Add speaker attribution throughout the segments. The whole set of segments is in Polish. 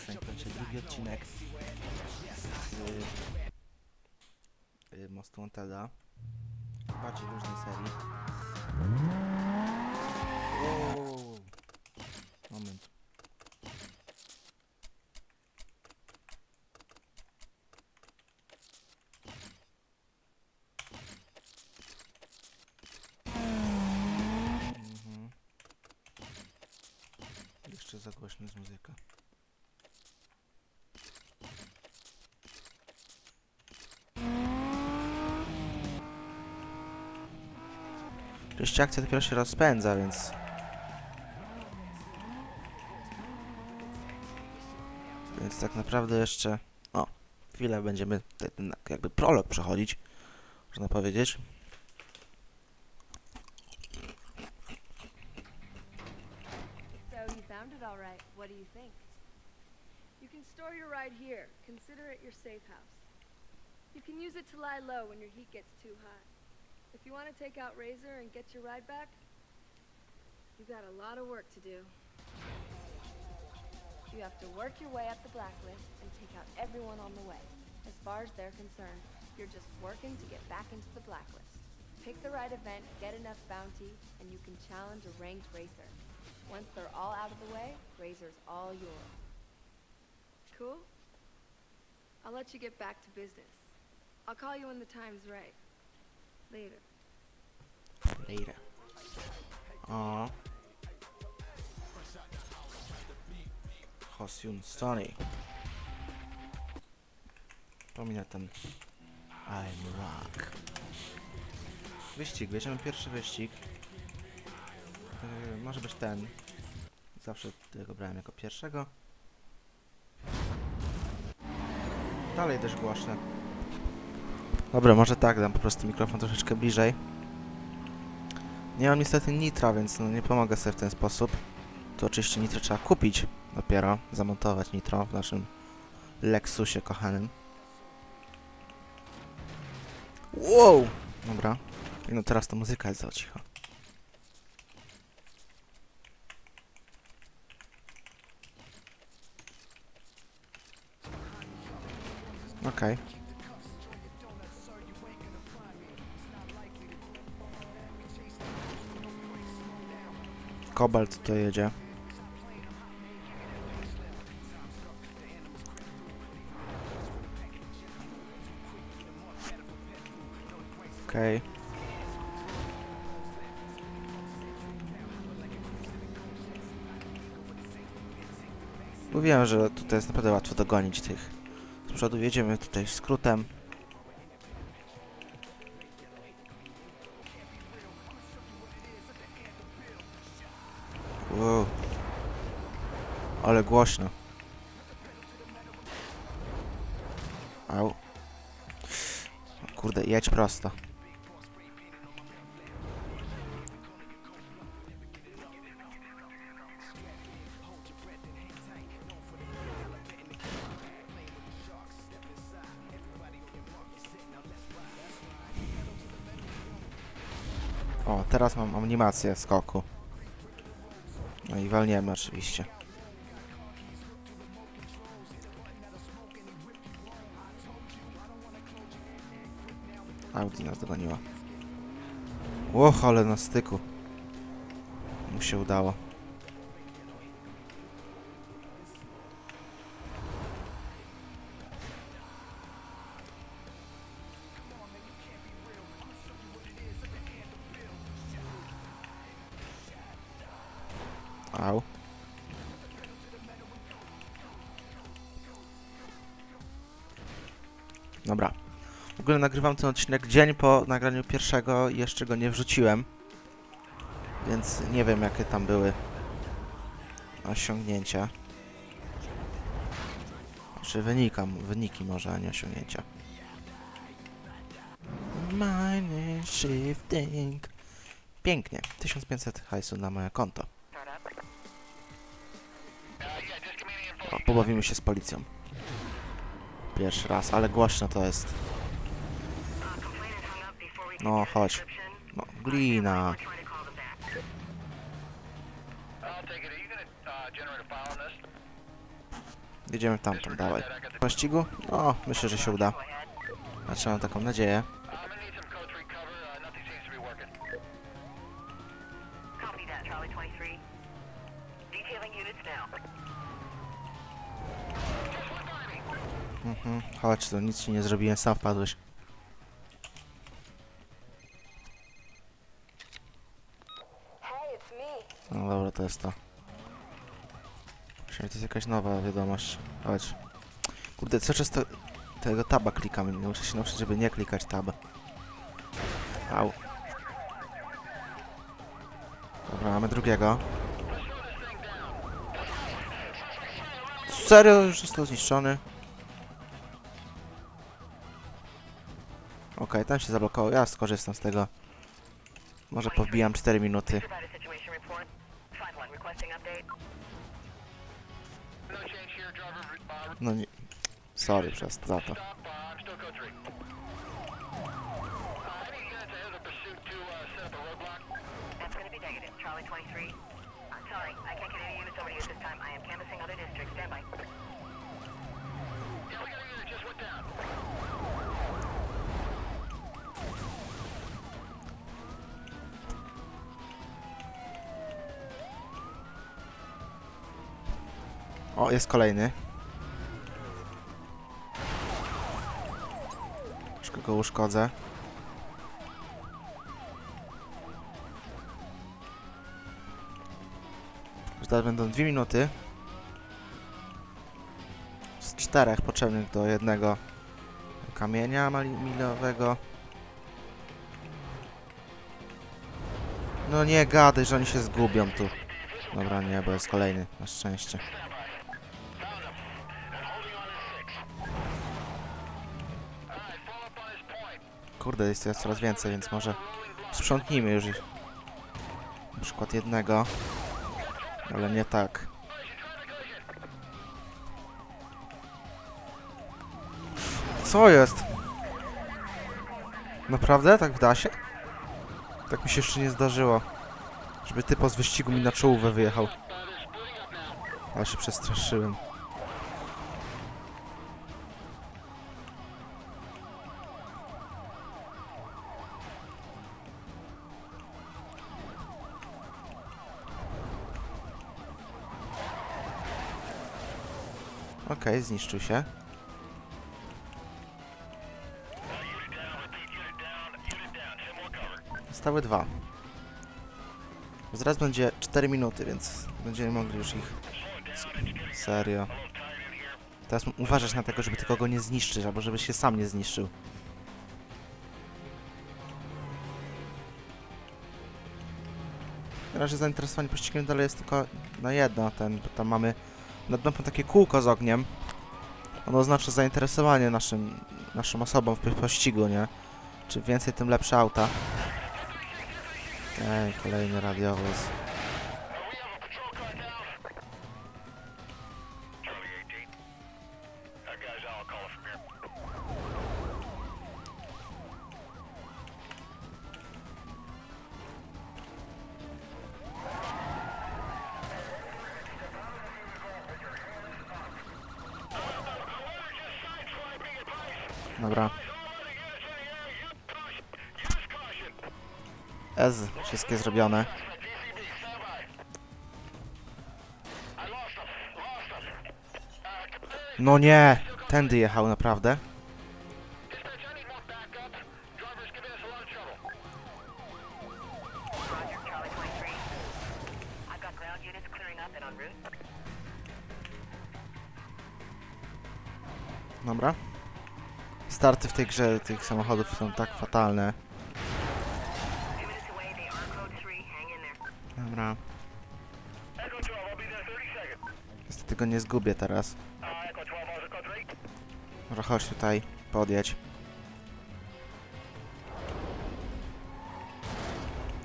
Speaker 1: piosenkę, czyli drugi odcinek z y, Mostu Wanteda. Bardziej różnej serii. Wow. Moment. Mhm. Jeszcze za głośno jest muzyka. Oczywiście akcja dopiero się rozpędza, więc... Więc tak naprawdę jeszcze... O, chwilę będziemy te- ten jakby prolog przechodzić, można powiedzieć.
Speaker 2: Store your ride here. Consider it your safe house. You can use it to lie low when your heat gets too hot. If you want to take out Razor and get your ride back, you got a lot of work to do.
Speaker 3: You have to work your way up the blacklist and take out everyone on the way. As far as they're concerned, you're just working to get back into the blacklist. Pick the right event, get enough bounty, and you can challenge a ranked racer. Once they're all out of the way, Razor's all yours.
Speaker 2: Cool? I'll let you get back to business. I'll call you when the time's right. Later.
Speaker 1: Later. O. Hosyun Sony. Pomina ten I'm Rock. Wyścig, bierzemy pierwszy wyścig. Yy, może być ten. Zawsze tego brałem jako pierwszego. Dalej też głośno. Dobra, może tak, dam po prostu mikrofon troszeczkę bliżej. Nie mam niestety nitra, więc no nie pomogę sobie w ten sposób. To oczywiście nitro trzeba kupić dopiero, zamontować nitro w naszym Lexusie kochanym. Wow! Dobra. No teraz to muzyka jest za cicha. Okej. Kobalt to jedzie. Okej. Mówiłem, że tutaj jest naprawdę łatwo dogonić tych. Z przodu jedziemy tutaj skrótem. Głośno. Au. Kurde, jedź prosto. O, teraz mam animację skoku. No i walniemy oczywiście. Audi nas dogoniła. Łoch, ale na styku. Mu się udało. Au. Dobra. Ogóle nagrywam ten odcinek dzień po nagraniu pierwszego i jeszcze go nie wrzuciłem. Więc nie wiem jakie tam były osiągnięcia. Czy wynika, wyniki może, a nie osiągnięcia. Shifting. Pięknie. 1500 hajsu na moje konto. O, pobawimy się z policją. Pierwszy raz, ale głośno to jest. No, chodź. No, glina. Jedziemy w tamtą, dawaj. Pościgu? No, myślę, że się uda. Znaczy mam taką nadzieję.
Speaker 4: Copy that, Charlie 23. Detailing units now.
Speaker 1: Mhm, chodź tu, nic ci nie zrobiłem, sam wpadłeś. To jest to. Przynajmniej to jest jakaś nowa wiadomość. Chodź. Kurde, co często tego taba klikam. Muszę się nauczyć, żeby nie klikać tab. Au. Dobra, mamy drugiego. Serio? Już został zniszczony? Okej, tam się zablokował. Ja skorzystam z tego. Może powbijam 4 minuty. No nie. Sorry przez za to.
Speaker 4: That's going to be negative, Charlie 23. I'm
Speaker 1: O, jest kolejny. Troszkę go uszkodzę. Teraz będą dwie minuty. Z czterech potrzebnych do jednego kamienia milowego. No nie gadaj, że oni się zgubią tu. Dobra, nie, bo jest kolejny, na szczęście. Kurde, jest teraz coraz więcej, więc może sprzątnijmy już ich. Na przykład jednego. Ale nie tak. Co jest? Naprawdę? Tak wda się? Tak mi się jeszcze nie zdarzyło. Żeby typo z wyścigu mi na czołówę wyjechał. Ale się przestraszyłem. Okej, zniszczył się. Zostały dwa. Zaraz będzie 4 minuty, więc będziemy mogli już ich... Serio. Teraz uważać na tego, żeby tylko go nie zniszczyć, albo żeby się sam nie zniszczył. Na razie zainteresowanie pościgiem dalej jest tylko na jedno, ten, bo tam mamy nad mapą takie kółko z ogniem. Ono oznacza zainteresowanie naszym, naszą osobą w pościgu, nie? Czy więcej, tym lepsze auta. Ej, kolejny radiowóz. Dobra. Ez, wszystkie zrobione. No nie! Tędy jechał naprawdę.
Speaker 4: Roger, Charlie 23. I've got ground units clearing up and en route.
Speaker 1: Dobra. Starty w tej grze tych samochodów są tak fatalne.
Speaker 4: Two minutes away, they are code 3. Hang in there.
Speaker 1: Dobra.
Speaker 4: Echo 12, I'll be there 30 seconds.
Speaker 1: Niestety go nie zgubię teraz.
Speaker 4: Echo 12, also code 3.
Speaker 1: Może chodź tutaj, podjedź.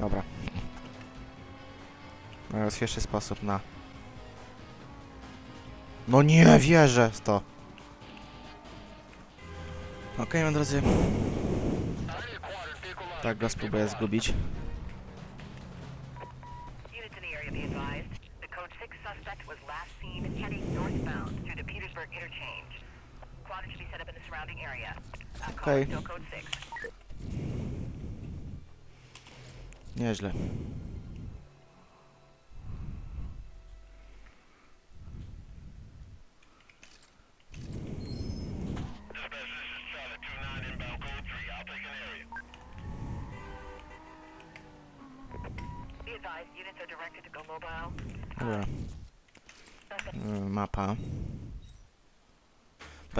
Speaker 1: Dobra. Najłatwiejszy sposób na... No nie wierzę w to! Okej, moi drodzy. Tak go spróbuję zgubić.
Speaker 4: Units in the area be advised. The code 6 suspect was last seen heading northbound through the Petersburg interchange. Quad should be set up in the surrounding area. Uh, call
Speaker 1: Okay.
Speaker 4: still code 6.
Speaker 1: Nieźle.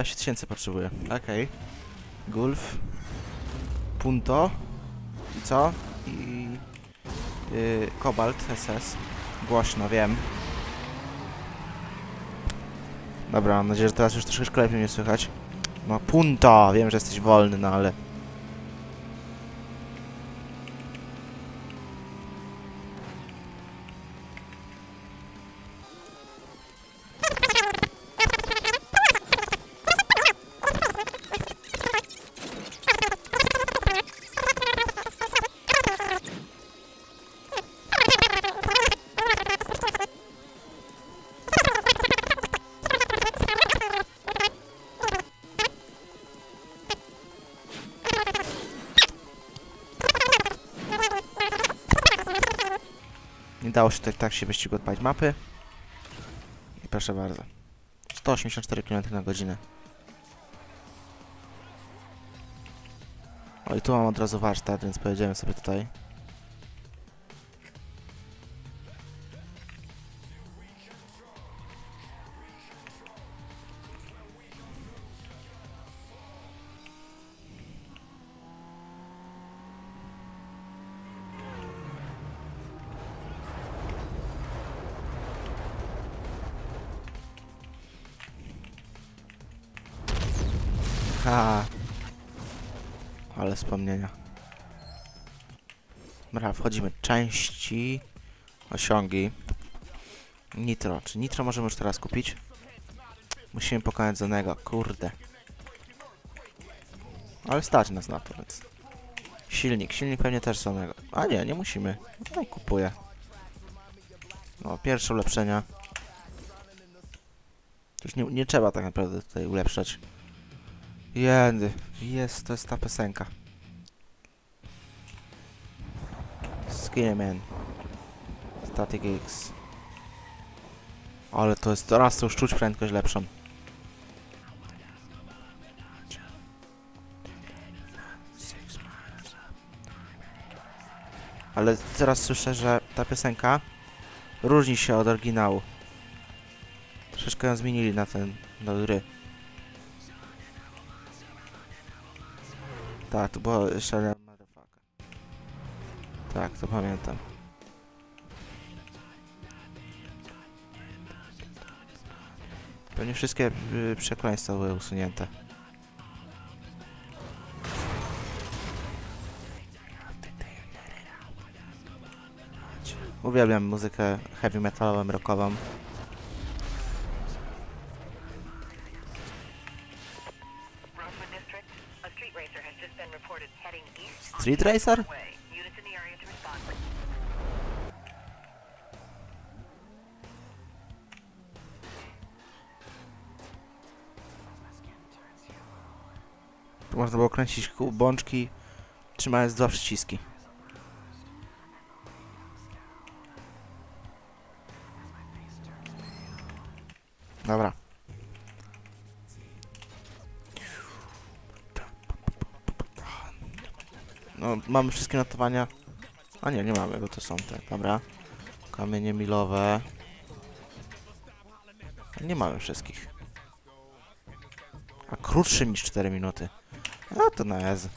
Speaker 1: 20 tysięcy potrzebuję. Okej. Gulf. Punto. I co? I... Yy, Kobalt SS. Głośno, wiem. Dobra, mam nadzieję, że teraz już troszeczkę lepiej mnie słychać. No, punto! Wiem, że jesteś wolny, no ale... dało się tak, tak się wyścigu odpalić mapy. I proszę bardzo. 184 km na godzinę. O i tu mam od razu warsztat, więc pojedziemy sobie tutaj. Dobra, wchodzimy. Części, osiągi. Nitro. Czy nitro możemy już teraz kupić? Musimy pokonać Zonego. Kurde. Ale stać nas na to, więc... Silnik. Silnik pewnie też Zonego. A nie, nie musimy. No i kupuję. No, pierwsze ulepszenia. Już nie, nie trzeba tak naprawdę tutaj ulepszać. Jedy. Jest, to jest ta piosenka. Skinman. Static X. Ale to jest, teraz to już czuć prędkość lepszą. Ale teraz słyszę, że ta piosenka różni się od oryginału. Troszeczkę ją zmienili na ten, do gry. Tak, to było jeszcze. Tak, to pamiętam. Pewnie wszystkie y, przekleństwa były usunięte. Uwielbiam muzykę heavy metalową, rockową.
Speaker 4: Street racer
Speaker 1: Można było kręcić kół- bączki, trzymając dwa przyciski. Dobra. No, mamy wszystkie notowania. A nie, nie mamy, bo to są te, dobra. Kamienie milowe. Nie mamy wszystkich. A krótszy niż 4 minuty. No to na ez.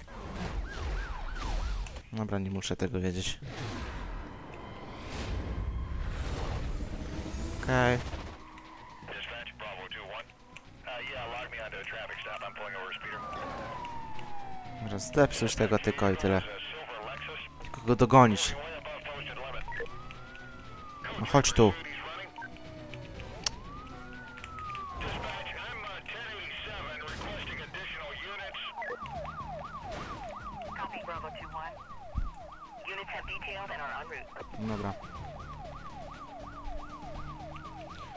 Speaker 1: Dobra, nie muszę tego wiedzieć. Okej.
Speaker 5: 2-1. Uh, a a
Speaker 1: zdepsuć tego tylko i tyle.
Speaker 5: A Lexus.
Speaker 1: Tylko go dogonić. No chodź tu.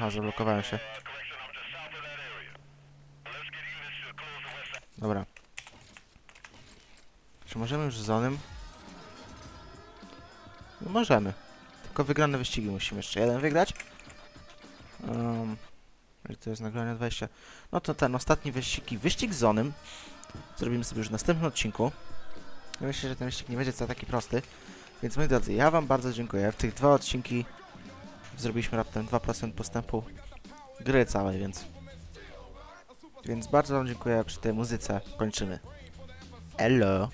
Speaker 5: the west side.
Speaker 1: Dobra. Czy możemy już z zonem? No możemy. Tylko wygrane wyścigi musimy jeszcze jeden wygrać. Um, to jest nagranie 20. No to ten ostatni wyścig wyścig z zonem zrobimy sobie już w następnym odcinku. Ja Myślę, że ten wyścig nie będzie wcale taki prosty. Więc moi drodzy, ja wam bardzo dziękuję. W tych dwa odcinki zrobiliśmy raptem 2% postępu gry całej, więc... Więc bardzo wam dziękuję przy tej muzyce. Kończymy. Hello.